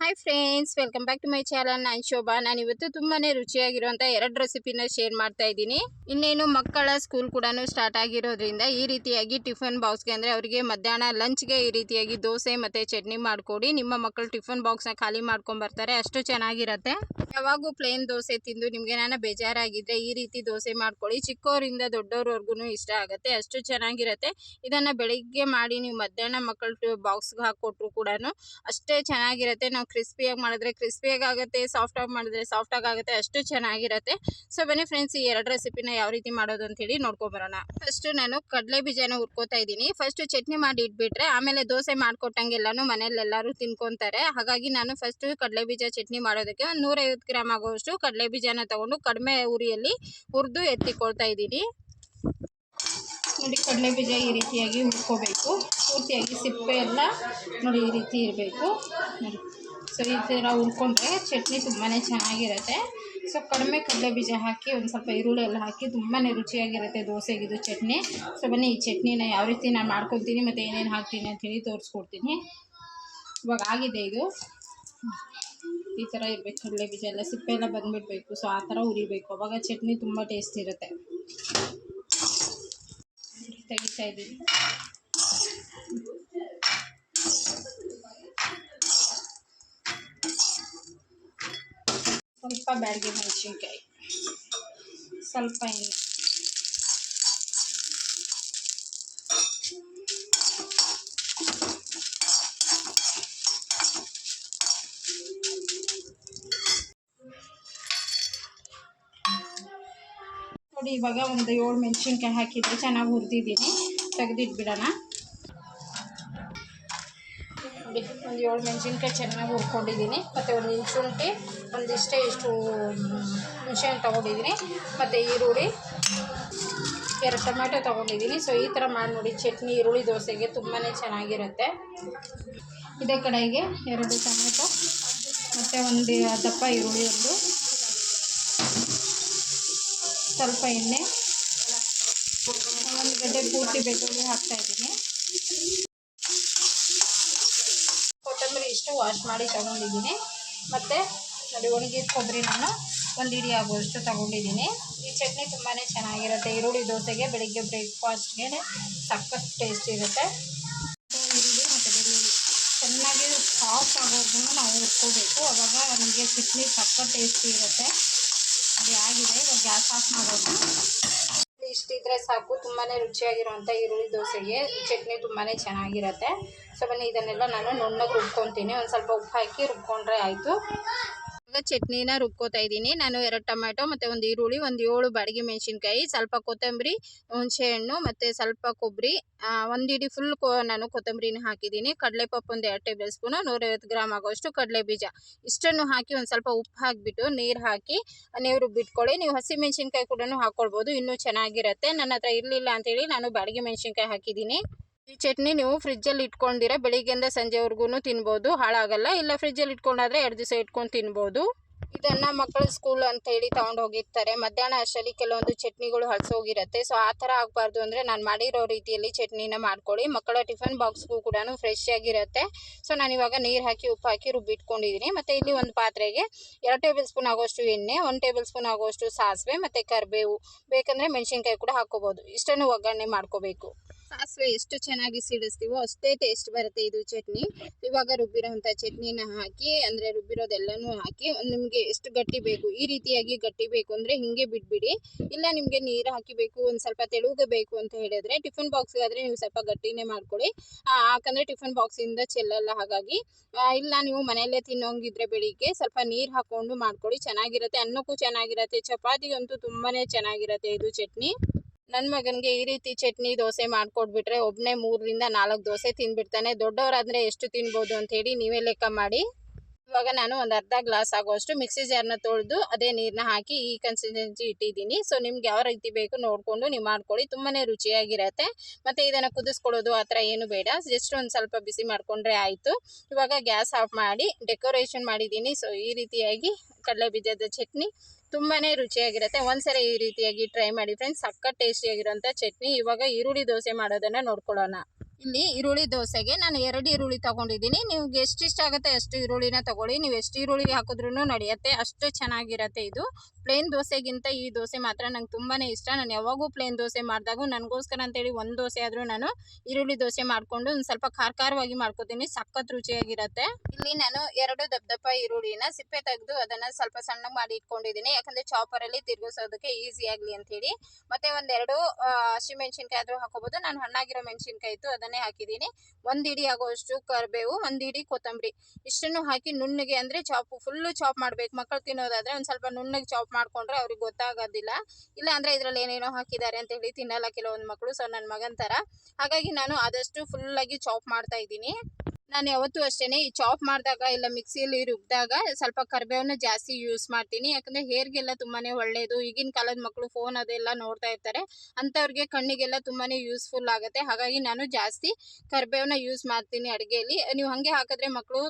Hi friends welcome back to my channel ನಾನು ಶೋಭಾ. ನಾನು ಇವತ್ತು ತುಂಬಾನೇ ರುಚಿಯಾಗಿರುವಂಥ ಎರಡು ರೆಸಿಪಿನ ಶೇರ್ ಮಾಡ್ತಾ ಇದ್ದೀನಿ. ಇನ್ನೇನು ಮಕ್ಕಳ ಸ್ಕೂಲ್ ಕೂಡ ಸ್ಟಾರ್ಟ್ ಆಗಿರೋದ್ರಿಂದ ಈ ರೀತಿಯಾಗಿ ಟಿಫನ್ ಬಾಕ್ಸ್ಗೆ ಅಂದರೆ ಅವರಿಗೆ ಮಧ್ಯಾಹ್ನ ಲಂಚ್ಗೆ ಈ ರೀತಿಯಾಗಿ ದೋಸೆ ಮತ್ತು ಚಟ್ನಿ ಮಾಡಿಕೊಡಿ. ನಿಮ್ಮ ಮಕ್ಕಳು ಟಿಫನ್ ಬಾಕ್ಸ್ನ ಖಾಲಿ ಮಾಡ್ಕೊಂಡು ಬರ್ತಾರೆ. ಅಷ್ಟು ಚೆನ್ನಾಗಿರತ್ತೆ. ಯಾವಾಗೂ ಪ್ಲೇನ್ ದೋಸೆ ತಿಂದು ನಿಮಗೆ ನಾನು ಬೇಜಾರಾಗಿದ್ದರೆ ಈ ರೀತಿ ದೋಸೆ ಮಾಡ್ಕೊಳ್ಳಿ. ಚಿಕ್ಕವರಿಂದ ದೊಡ್ಡವ್ರವರೆಗೂ ಇಷ್ಟ ಆಗುತ್ತೆ, ಅಷ್ಟು ಚೆನ್ನಾಗಿರತ್ತೆ. ಇದನ್ನ ಬೆಳಿಗ್ಗೆ ಮಾಡಿ ನೀವು ಮಧ್ಯಾಹ್ನ ಮಕ್ಕಳು ಬಾಕ್ಸ್ಗೆ ಹಾಕ್ಕೊಟ್ರು ಕೂಡ ಅಷ್ಟೇ ಚೆನ್ನಾಗಿರತ್ತೆ. ನಾವು ಕ್ರಿಸ್ಪಿಯಾಗಿ ಮಾಡಿದ್ರೆ ಕ್ರಿಸ್ಪಿಯಾಗಿ ಆಗುತ್ತೆ ಸಾಫ್ಟಾಗಿ ಮಾಡಿದ್ರೆ ಸಾಫ್ಟಾಗಿ ಆಗುತ್ತೆ, ಅಷ್ಟು ಚೆನ್ನಾಗಿರುತ್ತೆ. ಸೊ ಬನ್ನಿ ಫ್ರೆಂಡ್ಸ್ ಈ ಎರಡು ರೆಸಿಪಿನ ಯಾವ ರೀತಿ ಮಾಡೋದು ಅಂತೇಳಿ ನೋಡ್ಕೊಬರೋಣ ಫಸ್ಟ್ ನಾನು ಕಡಲೆ ಬೀಜನ ಹುರ್ಕೋತಾ ಇದ್ದೀನಿ. ಫಸ್ಟ್ ಚಟ್ನಿ ಮಾಡಿ ಇಟ್ಬಿಟ್ರೆ ಆಮೇಲೆ ದೋಸೆ ಮಾಡ್ಕೊಟ್ಟಂಗೆಲ್ಲಾನು ಮನೇಲಿ ಎಲ್ಲರೂ ತಿನ್ಕೊತಾರೆ. ಹಾಗಾಗಿ ನಾನು ಫಸ್ಟ್ ಕಡಲೆ ಬೀಜ ಚಟ್ನಿ ಮಾಡೋದಕ್ಕೆ ಒಂದು ನೂರೈವತ್ತು ಗ್ರಾಮ್ ಆಗುವಷ್ಟು ಕಡಲೆ ಬೀಜನ ತಗೊಂಡು ಕಡಿಮೆ ಉರಿಯಲ್ಲಿ ಹುರಿದು ಎತ್ತಿಕೊಳ್ತಾ ಇದ್ದೀನಿ. ನೋಡಿ, ಕಡಲೆ ಬೀಜ ಈ ರೀತಿಯಾಗಿ ಹುರ್ಕೋಬೇಕು. ಪೂರ್ತಿಯಾಗಿ ಸಿಪ್ಪೆ ಎಲ್ಲ ನೋಡಿ, ಈ ರೀತಿ ಇರಬೇಕು. ನೋಡಿ, ಸೊ, ಈ ಥರ ಹುರ್ಕೊಂಡ್ರೆ ಚಟ್ನಿ ತುಂಬಾ ಚೆನ್ನಾಗಿರುತ್ತೆ. ಸೊ, ಕಡಿಮೆ ಕಡಲೆ ಬೀಜ ಹಾಕಿ ಒಂದು ಸ್ವಲ್ಪ ಈರುಳ್ಳಿ ಎಲ್ಲ ಹಾಕಿ ತುಂಬಾ ರುಚಿಯಾಗಿರುತ್ತೆ ದೋಸೆಗಿದು ಚಟ್ನಿ. ಸೊ, ಬನ್ನಿ, ಈ ಚಟ್ನಿನ ಯಾವ ರೀತಿ ನಾನು ಮಾಡ್ಕೊತೀನಿ ಮತ್ತು ಏನೇನು ಹಾಕ್ತೀನಿ ಅಂಥೇಳಿ ತೋರಿಸ್ಕೊಡ್ತೀನಿ. ಇವಾಗ ಆಗಿದೆ ಇದು. ಈ ಥರ ಇರಬೇಕು ಕಡಲೆ ಬೀಜ ಎಲ್ಲ ಸಿಪ್ಪೆ ಎಲ್ಲ ಬಂದುಬಿಡ್ಬೇಕು. ಸೊ ಆ ಥರ ಉರಿಬೇಕು ಅವಾಗ ಚಟ್ನಿ ತುಂಬ ಟೇಸ್ಟ್ ಇರುತ್ತೆ. ತೆಗಿತಾ ಇದ್ದೀನಿ. ಸ್ವಲ್ಪ ಬ್ಯಾಡಗೆ ಮೆಣಸಿನ್ಕಾಯಿ. ಸ್ವಲ್ಪ ಎಣ್ಣೆ. ನೋಡಿ, ಇವಾಗ ಒಂದು ಏಳು ಮೆಣಸಿನ್ಕಾಯಿ ಹಾಕಿದ್ರೆ ಚೆನ್ನಾಗಿ ಹುರಿದಿದ್ದೀನಿ. ತೆಗೆದಿಟ್ಬಿಡೋಣ. ನೋಡಿ, ಒಂದು ಏಳು ಮೆಣಸಿನ್ಕಾಯಿ ಚೆನ್ನಾಗಿ ಹುರ್ಕೊಂಡಿದ್ದೀನಿ. ಮತ್ತು ಒಂದು ಇಂಚು ಶುಂಠಿ ಒಂದಿಷ್ಟೇ ಇಷ್ಟು ಹುಣಸೆಹಣ್ಣು ತೊಗೊಂಡಿದ್ದೀನಿ. ಮತ್ತು ಈರುಳ್ಳಿ, ಎರಡು ಟೊಮೆಟೊ ತೊಗೊಂಡಿದ್ದೀನಿ. ಸೊ ಈ ಥರ ಮಾಡಿ ನೋಡಿ, ಚಟ್ನಿ, ಈರುಳ್ಳಿ ದೋಸೆಗೆ ತುಂಬಾ ಚೆನ್ನಾಗಿರುತ್ತೆ. ಇದೇ ಕಡೆಗೆ ಎರಡು ಟೊಮೆಟೊ ಮತ್ತು ಒಂದು ದಪ್ಪ ಈರುಳ್ಳಿ ಒಂದು. ಸ್ವಲ್ಪ ಎಣ್ಣೆ ಒಂದು ಗಡ್ಡೆ ಪೂರ್ತಿ ಬೆಳ್ಳುಳ್ಳಿ ಹಾಕ್ತಾ ಇದ್ದೀನಿ. ಕೊತ್ತಂಬರಿ ಇಷ್ಟು ವಾಶ್ ಮಾಡಿ ತಗೊಂಡಿದ್ದೀನಿ. ಮತ್ತು ನೋಡಿ ಒಣಗಿದ ಕೊಬ್ಬರಿ ನಾನು ಒಂದು ಇಡಿ ಆಗುವಷ್ಟು ತಗೊಂಡಿದ್ದೀನಿ. ಈ ಚಟ್ನಿ ತುಂಬಾ ಚೆನ್ನಾಗಿರುತ್ತೆ. ಈರುಳ್ಳಿ ದೋಸೆಗೆ ಬೆಳಿಗ್ಗೆ ಬ್ರೇಕ್ಫಾಸ್ಟ್ಗೆ ಸಖತ್ ಟೇಸ್ಟ್ ಇರುತ್ತೆ. ಈರುಳ್ಳಿ ಮತ್ತು ಬೆಳ್ಳುಳ್ಳಿ. ಚೆನ್ನಾಗಿ ಸಾಫ್ಟ್ ಆಗೋದನ್ನು ನಾವು ಹುರ್ಕೋಬೇಕು. ಅವಾಗ ನಮಗೆ ಚಟ್ನಿ ಸಖತ್ ಟೇಸ್ಟಿ ಇರುತ್ತೆ. ಅದೇ ಆಗಿದೆ, ಇವಾಗ ಗ್ಯಾಸ್ ಆಫ್ ಮಾಡೋಣ ಇಷ್ಟಿದ್ರೆ ಸಾಕು ತುಂಬಾ ರುಚಿಯಾಗಿರುವಂಥ ಈರುಳ್ಳಿ ದೋಸೆಗೆ. ಚಟ್ನಿ ತುಂಬಾ ಚೆನ್ನಾಗಿರುತ್ತೆ. ಸೊ ಬನ್ನಿ, ಇದನ್ನೆಲ್ಲ ನಾನು ನುಣ್ಣಗೆ ರುಬ್ಕೊತೀನಿ. ಒಂದು ಸ್ವಲ್ಪ ಉಪ್ಪು ಹಾಕಿ ರುಬ್ಕೊಂಡ್ರೆ ಆಯಿತು. ಇವಾಗ ಚಟ್ನಿನ ರುಬ್ಕೋತಾ ಇದ್ದೀನಿ. ನಾನು ಎರಡು ಟೊಮ್ಯಾಟೊ ಮತ್ತು ಒಂದು ಈರುಳ್ಳಿ, ಒಂದು ಏಳು ಬಾಡಿಗೆ ಮೆಣಸಿನ್ಕಾಯಿ, ಸ್ವಲ್ಪ ಕೊತ್ತಂಬರಿ ಹುಣಸೆಹಣ್ಣು ಮತ್ತು ಸ್ವಲ್ಪ ಕೊಬ್ಬರಿ ಒಂದು ಇಡೀ ಫುಲ್ ಕೊ, ನಾನು ಕೊತ್ತಂಬರಿನ ಹಾಕಿದ್ದೀನಿ. ಕಡಲೆಪಪ್ಪು ಒಂದು ಎರಡು ಟೇಬಲ್ ಸ್ಪೂನು, ನೂರೈವತ್ತು ಗ್ರಾಮ್ ಆಗೋಷ್ಟು ಕಡಲೆ ಬೀಜ. ಇಷ್ಟನ್ನು ಹಾಕಿ ಒಂದು ಸ್ವಲ್ಪ ಉಪ್ಪು ಹಾಕಿಬಿಟ್ಟು ನೀರು ಹಾಕಿ ನೀವು ರುಬ್ಬಿಟ್ಕೊಳ್ಳಿ ನೀವು ಹಸಿ ಮೆಣಸಿನ್ಕಾಯಿ ಕೂಡ ಹಾಕ್ಕೊಳ್ಬೋದು ಇನ್ನೂ ಚೆನ್ನಾಗಿರುತ್ತೆ. ನನ್ನ ಹತ್ರ ಇರಲಿಲ್ಲ ಅಂತೇಳಿ ನಾನು ಬಾಡಿಗೆ ಮೆಣಸಿನ್ಕಾಯಿ ಹಾಕಿದ್ದೀನಿ. ಈ ಚಟ್ನಿ ನೀವು ಫ್ರಿಜ್ಜಲ್ಲಿ ಇಟ್ಕೊಂಡಿರ ಬೆಳಿಗ್ಗೆಯಿಂದ ಸಂಜೆವರೆಗೂ ತಿನ್ಬೋದು. ಹಾಳಾಗಲ್ಲ. ಇಲ್ಲ ಫ್ರಿಜ್ಜಲ್ಲಿ ಇಟ್ಕೊಂಡಾದ್ರೆ ಎರಡು ದಿವಸ ಇಟ್ಕೊಂಡು ತಿನ್ಬೋದು. ಇದನ್ನು ಮಕ್ಕಳು ಸ್ಕೂಲ್ ಅಂತ ಹೇಳಿ ತಗೊಂಡು ಹೋಗಿರ್ತಾರೆ. ಮಧ್ಯಾಹ್ನ ಅಷ್ಟರಲ್ಲಿ ಕೆಲವೊಂದು ಚಟ್ನಿಗಳು ಹಳಸೋಗಿರುತ್ತೆ ಸೊ ಆ ಥರ ಆಗಬಾರ್ದು ಅಂದರೆ ನಾನು ಮಾಡಿರೋ ರೀತಿಯಲ್ಲಿ ಚಟ್ನಿನ ಮಾಡ್ಕೊಳ್ಳಿ. ಮಕ್ಕಳ ಟಿಫನ್ ಬಾಕ್ಸ್ಗೂ ಕೂಡ ಫ್ರೆಶ್ ಆಗಿರುತ್ತೆ. ಸೊ ನಾನು ಇವಾಗ ನೀರು ಹಾಕಿ, ಉಪ್ಪು ಹಾಕಿ ರುಬ್ಬಿಟ್ಕೊಂಡಿದ್ದೀನಿ ಮತ್ತು ಇಲ್ಲಿ ಒಂದು ಪಾತ್ರೆಗೆ ಎರಡು ಟೇಬಲ್ ಸ್ಪೂನ್ ಆಗೋಷ್ಟು ಎಣ್ಣೆ, ಒಂದು ಟೇಬಲ್ ಸ್ಪೂನ್ ಆಗೋಷ್ಟು ಸಾಸಿವೆ ಮತ್ತು ಕರಿಬೇವು. ಬೇಕಂದರೆ ಮೆಣಸಿನ್ಕಾಯಿ ಕೂಡ ಹಾಕೋಬೋದು ಇಷ್ಟನ್ನು ಒಗ್ಗರಣೆ ಮಾಡ್ಕೋಬೇಕು. ಸಾಸಿವೆ ಎಷ್ಟು ಚೆನ್ನಾಗಿ ಸಿಡಿಸ್ತೀವೋ ಅಷ್ಟೇ ಟೇಸ್ಟ್ ಬರುತ್ತೆ ಇದು ಚಟ್ನಿ. ಇವಾಗ ರುಬ್ಬಿರೋಂಥ ಚಟ್ನಿನ ಹಾಕಿ, ಅಂದರೆ ರುಬ್ಬಿರೋದೆಲ್ಲನೂ ಹಾಕಿ, ನಿಮಗೆ ಎಷ್ಟು ಗಟ್ಟಿ ಬೇಕು, ಈ ರೀತಿಯಾಗಿ ಗಟ್ಟಿ ಬೇಕು ಅಂದರೆ ಹಿಂಗೆ ಬಿಟ್ಬಿಡಿ. ಇಲ್ಲ ನಿಮಗೆ ನೀರು ಹಾಕಿಬೇಕು, ಒಂದು ಸ್ವಲ್ಪ ತೆಳುಗೆ ಬೇಕು ಅಂತ ಹೇಳಿದ್ರೆ ಟಿಫನ್ ಬಾಕ್ಸ್ಗಾದರೆ ನೀವು ಸ್ವಲ್ಪ ಗಟ್ಟಿನೇ ಮಾಡ್ಕೊಳ್ಳಿ. ಯಾಕಂದರೆ ಟಿಫನ್ ಬಾಕ್ಸಿಂದ ಚೆಲ್ಲಲ್ಲ ಹಾಗಾಗಿ. ಇಲ್ಲ ನೀವು ಮನೆಯಲ್ಲೇ ತಿನ್ನೋಂಗಿದ್ರೆ ಬೆಳಿಗ್ಗೆ ಸ್ವಲ್ಪ ನೀರು ಹಾಕ್ಕೊಂಡು ಮಾಡ್ಕೊಳ್ಳಿ, ಚೆನ್ನಾಗಿರುತ್ತೆ. ಅನ್ನಕ್ಕೂ ಚೆನ್ನಾಗಿರುತ್ತೆ, ಚಪಾತಿಗಂತೂ ತುಂಬಾ ಚೆನ್ನಾಗಿರುತ್ತೆ ಇದು ಚಟ್ನಿ. ನನ್ನ ಮಗನಿಗೆ ಈ ರೀತಿ ಚಟ್ನಿ, ದೋಸೆ ಮಾಡಿಕೊಟ್ಬಿಟ್ರೆ ಒಬ್ಬನೇ ಮೂರರಿಂದ ನಾಲ್ಕು ದೋಸೆ ತಿಂದ್ಬಿಡ್ತಾನೆ ದೊಡ್ಡವರಾದರೆ ಎಷ್ಟು ತಿನ್ಬೋದು ಅಂಥೇಳಿ ನೀವೇ ಲೆಕ್ಕ ಮಾಡಿ. ಇವಾಗ ನಾನು ಒಂದು ಅರ್ಧ ಗ್ಲಾಸ್ ಆಗುವಷ್ಟು ಮಿಕ್ಸಿ ಜಾರ್ನ ತೊಳೆದು ಅದೇ ನೀರನ್ನ ಹಾಕಿ ಈ ಕನ್ಸಿಸ್ಟೆನ್ಸಿ ಇಟ್ಟಿದ್ದೀನಿ. ಸೊ ನಿಮ್ಗೆ ಯಾವ ರೀತಿ ಬೇಕು ನೋಡಿಕೊಂಡು ನೀವು ಮಾಡ್ಕೊಳ್ಳಿ. ತುಂಬಾ ರುಚಿಯಾಗಿರುತ್ತೆ. ಮತ್ತು ಇದನ್ನು ಕುದಿಸ್ಕೊಳ್ಳೋದು ಆ ಥರ ಏನು ಬೇಡ. ಜಸ್ಟ್ ಒಂದು ಸ್ವಲ್ಪ ಬಿಸಿ ಮಾಡಿಕೊಂಡ್ರೆ ಆಯಿತು. ಇವಾಗ ಗ್ಯಾಸ್ ಆಫ್ ಮಾಡಿ, ಡೆಕೋರೇಷನ್ ಮಾಡಿದ್ದೀನಿ. ಸೊ ಈ ರೀತಿಯಾಗಿ ಕಡಲೆ ಬೀಜದ ಚಟ್ನಿ. ತುಂಬಾ ರುಚಿಯಾಗಿರುತ್ತೆ. ಒಂದ್ಸರಿ ಈ ರೀತಿಯಾಗಿ ಟ್ರೈ ಮಾಡಿ ಫ್ರೆಂಡ್ಸ್ ಸಖತ್ ಟೇಸ್ಟಿಯಾಗಿರೋಂಥ ಚಟ್ನಿ. ಇವಾಗ ಈರುಳ್ಳಿ ದೋಸೆ ಮಾಡೋದನ್ನು ನೋಡ್ಕೊಳ್ಳೋಣ. ಇಲ್ಲಿ ಈರುಳ್ಳಿ ದೋಸೆಗೆ ನಾನು ಎರಡು ಈರುಳ್ಳಿ ತಗೊಂಡಿದ್ದೀನಿ. ನಿಮ್ಗೆ ಎಷ್ಟು ಇಷ್ಟ ಆಗುತ್ತೆ ಅಷ್ಟು ಈರುಳ್ಳಿನ ತಗೊಳ್ಳಿ. ನೀವು ಎಷ್ಟು ಈರುಳ್ಳಿ ಹಾಕಿದ್ರೂ ನಡೆಯುತ್ತೆ. ಅಷ್ಟು ಚೆನ್ನಾಗಿರುತ್ತೆ ಇದು. ಪ್ಲೇನ್ ದೋಸೆಗಿಂತ ಈ ದೋಸೆ ಮಾತ್ರ ನಂಗೆ ತುಂಬಾ ಇಷ್ಟ. ನಾನು ಯಾವಾಗೂ ಪ್ಲೇನ್ ದೋಸೆ ಮಾಡಿದಾಗೂ ನನಗೋಸ್ಕರ ಅಂತೇಳಿ ಒಂದು ದೋಸೆ ಆದರೂ ನಾನು ಈರುಳ್ಳಿ ದೋಸೆ ಮಾಡಿಕೊಂಡು ಒಂದು ಸ್ವಲ್ಪ ಖಾರ ಖಾರವಾಗಿ ಮಾಡ್ಕೊತೀನಿ. ಸಖತ್ ರುಚಿಯಾಗಿರುತ್ತೆ. ಇಲ್ಲಿ ನಾನು ಎರಡು ದಪ್ಪ ದಪ್ಪ ಈರುಳ್ಳಿನ ಸಿಪ್ಪೆ ತೆಗೆದು ಅದನ್ನು ಸ್ವಲ್ಪ ಸಣ್ಣ ಮಾಡಿ ಇಟ್ಕೊಂಡಿದ್ದೀನಿ. ಯಾಕಂದರೆ ಚಾಪರಲ್ಲಿ ತಿರುಗಿಸೋದಕ್ಕೆ ಈಸಿ ಆಗಲಿ ಅಂತೇಳಿ ಮತ್ತು ಒಂದೆರಡು ಹಸಿಮೆಣ್ಸಿನ್ಕಾಯಿ ಆದರೂ ಹಾಕೋಬೋದು. ನಾನು ಹಣ್ಣಾಗಿರೋ ಮೆಣಸಿನ್ಕಾಯಿ ಇತ್ತು ಅದನ್ನೇ ಹಾಕಿದ್ದೀನಿ. ಒಂದು ಇಡಿ ಆಗೋಷ್ಟು ಕರಿಬೇವು, ಒಂದು ಇಡಿ ಕೊತ್ತಂಬರಿ. ಇಷ್ಟನ್ನು ಹಾಕಿ ನುಣ್ಣಗೆ ಅಂದರೆ ಚಾಪು ಫುಲ್ಲು ಚಾಪ್ ಮಾಡಬೇಕು. ಮಕ್ಕಳು ತಿನ್ನೋದಾದರೆ ಒಂದು ಸ್ವಲ್ಪ ನುಣ್ಣಗೆ ಚಾಪ್ ಮಾಡಿಕೊಂಡ್ರೆ ಅವ್ರಿಗೆ ಗೊತ್ತಾಗೋದಿಲ್ಲ. ಇಲ್ಲ ಅಂದರೆ ಇದರಲ್ಲಿ ಏನೇನೋ ಹಾಕಿದ್ದಾರೆ ಅಂತ ಹೇಳಿ ತಿನ್ನಲ್ಲ ಕೆಲವೊಂದು ಮಕ್ಕಳು ಸೊ ನನ್ನ ಮಗನ ಥರ ಹಾಗಾಗಿ ನಾನು ಆದಷ್ಟು ಫುಲ್ಲಾಗಿ ಚಾಪ್ ಮಾಡ್ತಾ ಇದ್ದೀನಿ. ನಾನು ಯಾವತ್ತೂ ಅಷ್ಟೇ ಈ ಚಾಪ್ ಮಾಡಿದಾಗ ಇಲ್ಲ ಮಿಕ್ಸಿಯಲ್ಲಿ ರುಬ್ಬಿದಾಗ ಸ್ವಲ್ಪ ಕರಿಬೇವನ್ನ ಜಾಸ್ತಿ ಯೂಸ್ ಮಾಡ್ತೀನಿ. ಯಾಕಂದರೆ ಹೇರ್ಗೆಲ್ಲ ತುಂಬಾ ಒಳ್ಳೆಯದು ಈಗಿನ ಕಾಲದ ಮಕ್ಕಳು ಫೋನ್ ಅದೆಲ್ಲ ನೋಡ್ತಾ ಇರ್ತಾರೆ. ಅಂಥವ್ರಿಗೆ ಕಣ್ಣಿಗೆಲ್ಲ ತುಂಬಾ ಯೂಸ್ಫುಲ್ ಆಗುತ್ತೆ. ಹಾಗಾಗಿ ನಾನು ಜಾಸ್ತಿ ಕರಿಬೇವನ್ನ ಯೂಸ್ ಮಾಡ್ತೀನಿ ಅಡುಗೆಯಲ್ಲಿ ನೀವು ಹಾಗೆ ಹಾಕಿದ್ರೆ ಮಕ್ಕಳು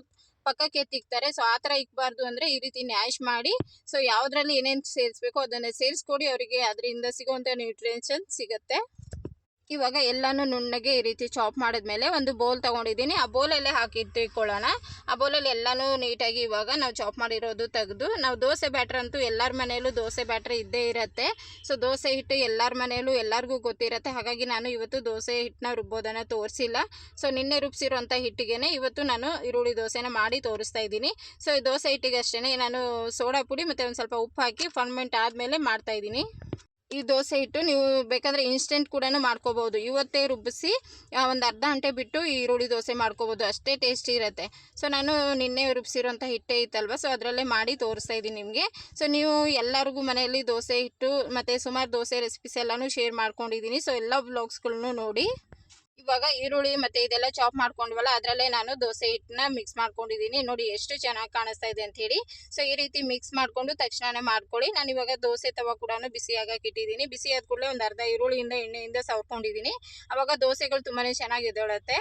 ಪಕ್ಕಕ್ಕೆ ತಿಕ್ತಾರೆ. ಸೊ ಆ ಥರ ಇಕ್ಬಾರ್ದು ಅಂದರೆ ಈ ರೀತಿ ನ್ಯಾಶ್ ಮಾಡಿ. ಸೊ ಯಾವುದ್ರಲ್ಲಿ ಏನೇನು ಸೇರಿಸ್ಬೇಕು ಅದನ್ನು ಸೇರಿಸ್ಕೊಡಿ. ಅವರಿಗೆ ಅದರಿಂದ ಸಿಗುವಂಥ ನ್ಯೂಟ್ರಿಯನ್ಸನ್ ಸಿಗುತ್ತೆ. ಇವಾಗ ಎಲ್ಲನೂ ನುಣ್ಣಗೆ ಈ ರೀತಿ ಚಾಪ್ ಮಾಡಿದ್ಮೇಲೆ ಒಂದು ಬೌಲ್ ತೊಗೊಂಡಿದ್ದೀನಿ. ಆ ಬೌಲಲ್ಲೇ ಹಾಕಿ ಇಟ್ಕೊಳ್ಳೋಣ. ಆ ಬೌಲಲ್ಲಿ ಎಲ್ಲನೂ ನೀಟಾಗಿ ಇವಾಗ ನಾವು ಚಾಪ್ ಮಾಡಿರೋದು ತೆಗೆದು, ನಾವು ದೋಸೆ ಬ್ಯಾಟ್ರ್ ಅಂತೂ ಎಲ್ಲರ ಮನೆಯಲ್ಲೂ ದೋಸೆ ಬ್ಯಾಟ್ರ್ ಇದ್ದೇ ಇರುತ್ತೆ. ಸೊ ದೋಸೆ ಹಿಟ್ಟು ಎಲ್ಲರ ಮನೆಯಲ್ಲೂ ಎಲ್ಲರಿಗೂ ಗೊತ್ತಿರುತ್ತೆ. ಹಾಗಾಗಿ ನಾನು ಇವತ್ತು ದೋಸೆ ಹಿಟ್ಟನ್ನ ರುಬ್ಬೋದನ್ನು ತೋರಿಸಿಲ್ಲ. ಸೊ ನಿನ್ನೆ ರುಬ್ಸಿರೋಂಥ ಹಿಟ್ಟಿಗೆ ಇವತ್ತು ನಾನು ಈರುಳ್ಳಿ ದೋಸೆನ ಮಾಡಿ ತೋರಿಸ್ತಾ ಇದ್ದೀನಿ. ಸೊ ಈ ದೋಸೆ ಹಿಟ್ಟಿಗೆ ಅಷ್ಟೇ ನಾನು ಸೋಡಾ ಪುಡಿ ಮತ್ತು ಒಂದು ಸ್ವಲ್ಪ ಉಪ್ಪು ಹಾಕಿ ಫರ್ಮೆಂಟ್ ಆದಮೇಲೆ ಮಾಡ್ತಾಯಿದ್ದೀನಿ ಈ ದೋಸೆ ಹಿಟ್ಟು ನೀವು ಬೇಕಾದರೆ ಇನ್ಸ್ಟೆಂಟ್ ಕೂಡ ಮಾಡ್ಕೋಬೋದು. ಇವತ್ತೇ ರುಬ್ಬಿಸಿ ಒಂದು ಅರ್ಧ ಗಂಟೆ ಬಿಟ್ಟು ಈರುಳ್ಳಿ ದೋಸೆ ಮಾಡ್ಕೋಬೋದು. ಅಷ್ಟೇ ಟೇಸ್ಟಿ ಇರುತ್ತೆ. ಸೊ ನಾನು ನಿನ್ನೆ ರುಬ್ಸಿರೋಂಥ ಹಿಟ್ಟೇ ಇತ್ತಲ್ವ? ಸೊ ಅದರಲ್ಲೇ ಮಾಡಿ ತೋರಿಸ್ತಾ ಇದ್ದೀನಿ ನಿಮಗೆ. ಸೊ ನೀವು ಎಲ್ಲರಿಗೂ ಮನೆಯಲ್ಲಿ ದೋಸೆ ಹಿಟ್ಟು ಮತ್ತು ಸುಮಾರು ದೋಸೆ ರೆಸಿಪೀಸ್ ಎಲ್ಲನೂ ಶೇರ್ ಮಾಡ್ಕೊಂಡಿದ್ದೀನಿ. ಸೊ ಎಲ್ಲ ಬ್ಲಾಗ್ಸ್ಗಳನ್ನೂ ನೋಡಿ. ಇವಾಗ ಈರುಳ್ಳಿ ಮತ್ತೆ ಇದೆಲ್ಲ ಚಾಪ್ ಮಾಡ್ಕೊಂಡ್ವಲ್ಲ, ಅದರಲ್ಲೇ ನಾನು ದೋಸೆ ಹಿಟ್ಟನ್ನ ಮಿಕ್ಸ್ ಮಾಡ್ಕೊಂಡಿದ್ದೀನಿ ನೋಡಿ ಎಷ್ಟು ಚೆನ್ನಾಗಿ ಕಾಣಿಸ್ತಾ ಇದೆ ಅಂತ ಹೇಳಿ. ಸೊ ಈ ರೀತಿ ಮಿಕ್ಸ್ ಮಾಡಿಕೊಂಡು ತಕ್ಷಣನೇ ಮಾಡ್ಕೊಳ್ಳಿ. ನಾನು ಇವಾಗ ದೋಸೆ ತವ ಕೂಡ ಬಿಸಿ ಆಗಕ್ಕೆ ಇಟ್ಟಿದ್ದೀನಿ ಬಿಸಿ ಆದ ಕೂಡಲೇ ಒಂದು ಅರ್ಧ ಈರುಳ್ಳಿಯಿಂದ ಎಣ್ಣೆಯಿಂದ ಸವರ್ಕೊಂಡಿದ್ದೀನಿ ಅವಾಗ ದೋಸೆಗಳು ತುಂಬಾ ಚೆನ್ನಾಗಿ ಎದ್ದೇಳುತ್ತೆ.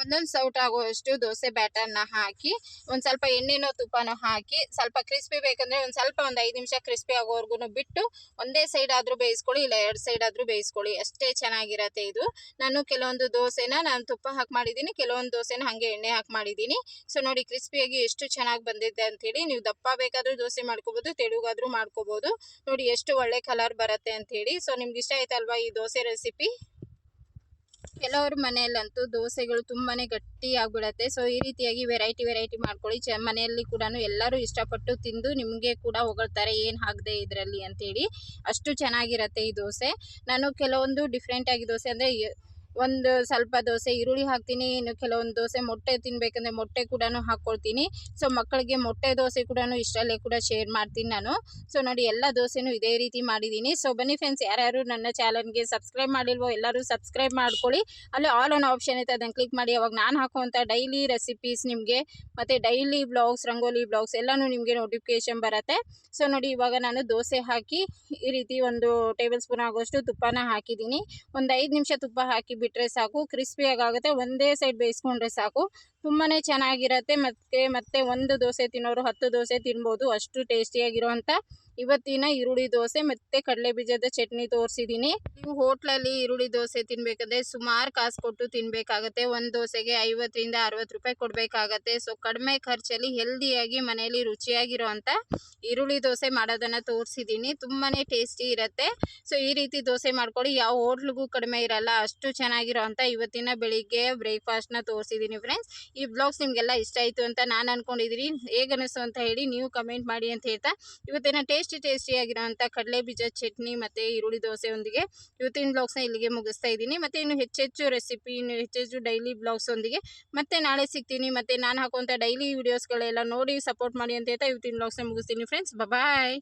ಒಂದೊಂದು ಸೌಟ್ ಆಗುವಷ್ಟು ದೋಸೆ ಬ್ಯಾಟರ್ನ ಹಾಕಿ, ಒಂದು ಸ್ವಲ್ಪ ಎಣ್ಣೆನೋ ತುಪ್ಪನೋ ಹಾಕಿ, ಸ್ವಲ್ಪ ಕ್ರಿಸ್ಪಿ ಬೇಕಂದರೆ ಒಂದು ಸ್ವಲ್ಪ ಒಂದು ಐದು ನಿಮಿಷ ಕ್ರಿಸ್ಪಿ ಆಗೋವರೆಗೂ ಬಿಟ್ಟು ಒಂದೇ ಸೈಡ್ ಆದರೂ ಬೇಯಿಸ್ಕೊಳ್ಳಿ, ಇಲ್ಲ ಎರಡು ಸೈಡ್ ಆದರೂ ಬೇಯಿಸ್ಕೊಳ್ಳಿ. ಅಷ್ಟೇ ಚೆನ್ನಾಗಿರತ್ತೆ ಇದು. ನಾನು ಕೆಲವೊಂದು ದೋಸೆನ ನಾನು ತುಪ್ಪ ಹಾಕಿ ಮಾಡಿದ್ದೀನಿ, ಕೆಲವೊಂದು ದೋಸೆನ ಹಾಗೆ ಎಣ್ಣೆ ಹಾಕಿ ಮಾಡಿದ್ದೀನಿ. ಸೊ ನೋಡಿ ಕ್ರಿಸ್ಪಿಯಾಗಿ ಎಷ್ಟು ಚೆನ್ನಾಗಿ ಬಂದಿದೆ ಅಂಥೇಳಿ ನೀವು ದಪ್ಪ ಬೇಕಾದರೂ ದೋಸೆ ಮಾಡ್ಕೋಬೋದು, ತೆಳುಗಾದರೂ ಮಾಡ್ಕೋಬೋದು. ನೋಡಿ ಎಷ್ಟು ಒಳ್ಳೆ ಕಲರ್ ಬರುತ್ತೆ ಅಂಥೇಳಿ ಸೊ ನಿಮ್ಗೆ ಇಷ್ಟ ಆಯ್ತಲ್ವಾ ಈ ದೋಸೆ ರೆಸಿಪಿ ಕೆಲವ್ರ ಮನೆಯಲ್ಲಂತೂ ದೋಸೆಗಳು ತುಂಬಾನೇ ಗಟ್ಟಿ ಆಗ್ಬಿಡತ್ತೆ ಸೊ ಈ ರೀತಿಯಾಗಿ ವೆರೈಟಿ ವೆರೈಟಿ ಮಾಡ್ಕೊಳ್ಳಿ. ಚ, ಮನೆಯಲ್ಲಿ ಕೂಡ ಎಲ್ಲರೂ ಇಷ್ಟಪಟ್ಟು ತಿಂದು ನಿಮಗೆ ಕೂಡ ಹೊಗಳ್ತಾರೆ. ಏನು ಹಾಕದೆ ಇದರಲ್ಲಿ ಅಂತೇಳಿ ಅಷ್ಟು ಚೆನ್ನಾಗಿರತ್ತೆ ಈ ದೋಸೆ. ನಾನು ಕೆಲವೊಂದು ಡಿಫ್ರೆಂಟಾಗಿ ದೋಸೆ ಅಂದರೆ ಒಂದು ಸ್ವಲ್ಪ ದೋಸೆ, ಈರುಳ್ಳಿ ಹಾಕ್ತೀನಿ, ಇನ್ನು ಕೆಲವೊಂದು ದೋಸೆ ಮೊಟ್ಟೆ ತಿನ್ಬೇಕಂದ್ರೆ ಮೊಟ್ಟೆ ಕೂಡ ಹಾಕ್ಕೊಳ್ತೀನಿ. ಸೊ ಮಕ್ಕಳಿಗೆ ಮೊಟ್ಟೆ ದೋಸೆ ಕೂಡ ಇಷ್ಟಲ್ಲೇ ಕೂಡ ಶೇರ್ ಮಾಡ್ತೀನಿ ನಾನು. ಸೊ ನೋಡಿ ಎಲ್ಲ ದೋಸೆನೂ ಇದೇ ರೀತಿ ಮಾಡಿದ್ದೀನಿ. ಸೊ ಬನ್ನಿ ಫ್ರೆಂಡ್ಸ್ ಯಾರ್ಯಾರು ನನ್ನ ಚಾನಲ್ಗೆ ಸಬ್ಸ್ಕ್ರೈಬ್ ಮಾಡಿಲ್ವೋ ಎಲ್ಲರೂ ಸಬ್ಸ್ಕ್ರೈಬ್ ಮಾಡ್ಕೊಳ್ಳಿ. ಅಲ್ಲಿ ಆಲ್ ಆನ್ ಆಪ್ಷನ್ ಐತೆ ಅದನ್ನು ಕ್ಲಿಕ್ ಮಾಡಿ. ಅವಾಗ ನಾನು ಹಾಕುವಂಥ ಡೈಲಿ ರೆಸಿಪೀಸ್ ನಿಮಗೆ, ಮತ್ತು ಡೈಲಿ ಬ್ಲಾಗ್ಸ್ ರಂಗೋಲಿ ಬ್ಲಾಗ್ಸ್ ಎಲ್ಲನೂ ನಿಮಗೆ ನೋಟಿಫಿಕೇಶನ್ ಬರುತ್ತೆ. ಸೊ ನೋಡಿ ಇವಾಗ ನಾನು ದೋಸೆ ಹಾಕಿ ಈ ರೀತಿ ಒಂದು ಟೇಬಲ್ ಸ್ಪೂನ್ ಆಗೋಷ್ಟು ತುಪ್ಪನ ಹಾಕಿದ್ದೀನಿ. ಒಂದು ಐದು ನಿಮಿಷ ತುಪ್ಪ ಹಾಕಿ ಬಿಟ್ಟರೆ ಸಾಕು ಕ್ರಿಸ್ಪಿಯಾಗುತ್ತೆ ಒಂದೇ ಸೈಡ್ ಬೇಯಿಸ್ಕೊಂಡ್ರೆ ಸಾಕು. ತುಂಬಾ ಚೆನ್ನಾಗಿರುತ್ತೆ. ಮತ್ತು, ಮತ್ತೆ ಒಂದು ದೋಸೆ ತಿನ್ನೋರು ಹತ್ತು ದೋಸೆ ತಿನ್ಬೋದು. ಅಷ್ಟು ಟೇಸ್ಟಿಯಾಗಿರುವಂಥ ಇವತ್ತಿನ ಈರುಳ್ಳಿ ದೋಸೆ ಮತ್ತೆ ಕಡಲೆ ಬೀಜದ ಚಟ್ನಿ ತೋರಿಸಿದ್ದೀನಿ ನೀವು ಹೋಟ್ಲಲ್ಲಿ ಈರುಳ್ಳಿ ದೋಸೆ ತಿನ್ನಬೇಕಾದ್ರೆ ಸುಮಾರು ಕಾಸು ಕೊಟ್ಟು ತಿನ್ಬೇಕಾಗತ್ತೆ. ಒಂದು ದೋಸೆಗೆ ಐವತ್ತರಿಂದ ಅರವತ್ತು ರೂಪಾಯಿ ಕೊಡಬೇಕಾಗತ್ತೆ. ಸೊ ಕಡಿಮೆ ಖರ್ಚಲ್ಲಿ ಹೆಲ್ದಿಯಾಗಿ ಮನೆಯಲ್ಲಿ ರುಚಿಯಾಗಿರೋವಂಥ ಈರುಳ್ಳಿ ದೋಸೆ ಮಾಡೋದನ್ನು ತೋರಿಸಿದ್ದೀನಿ ತುಂಬಾ ಟೇಸ್ಟಿ ಇರುತ್ತೆ. ಸೊ ಈ ರೀತಿ ದೋಸೆ ಮಾಡ್ಕೊಳ್ಳಿ. ಯಾವ ಹೋಟ್ಲಿಗೂ ಕಡಿಮೆ ಇರಲ್ಲ. ಅಷ್ಟು ಚೆನ್ನಾಗಿರೋವಂಥ ಇವತ್ತಿನ ಬೆಳಿಗ್ಗೆ ಬ್ರೇಕ್ಫಾಸ್ಟ್ನ ತೋರಿಸಿದ್ದೀನಿ ಫ್ರೆಂಡ್ಸ್ ಈ ಬ್ಲಾಗ್ಸ್ ನಿಮಗೆಲ್ಲ ಇಷ್ಟ ಆಯಿತು ಅಂತ ನಾನು ಅಂದ್ಕೊಂಡಿದ್ದೀನಿ ಹೇಗೆ ಅಂತ ಹೇಳಿ ನೀವು ಕಮೆಂಟ್ ಮಾಡಿ ಅಂತ ಹೇಳ್ತಾ. ಇವತ್ತಿನ ಟೇಸ್ಟಿ ಟೇಸ್ಟಿಯಾಗಿರೋಂಥ ಕಡಲೆ ಬೀಜ ಚಟ್ನಿ ಮತ್ತು ಈರುಳ್ಳಿ ದೋಸೆಯೊಂದಿಗೆ ಇವತ್ತಿನ ಬ್ಲಾಗ್ಸ್ನ ಇಲ್ಲಿಗೆ ಮುಗಿಸ್ತಾ ಇದ್ದೀನಿ. ಮತ್ತು ಇನ್ನು ಹೆಚ್ಚೆಚ್ಚು ರೆಸಿಪಿ ಇನ್ನು ಹೆಚ್ಚೆಚ್ಚು ಡೈಲಿ ಬ್ಲಾಗ್ಸೊಂದಿಗೆ ಮತ್ತೆ ನಾಳೆ ಸಿಗ್ತೀನಿ. ಮತ್ತು ನಾನು ಹಾಕುವಂಥ ಡೈಲಿ ವೀಡಿಯೋಸ್ಗಳೆಲ್ಲ ನೋಡಿ ಸಪೋರ್ಟ್ ಮಾಡಿ ಅಂತ ಹೇಳ್ತಾ ಇವತ್ತಿನ ಬ್ಲಾಗ್ಸ್ನ ಮುಗಿಸ್ತೀನಿ ಫ್ರೆಂಡ್ಸ್ ಬಾಯ್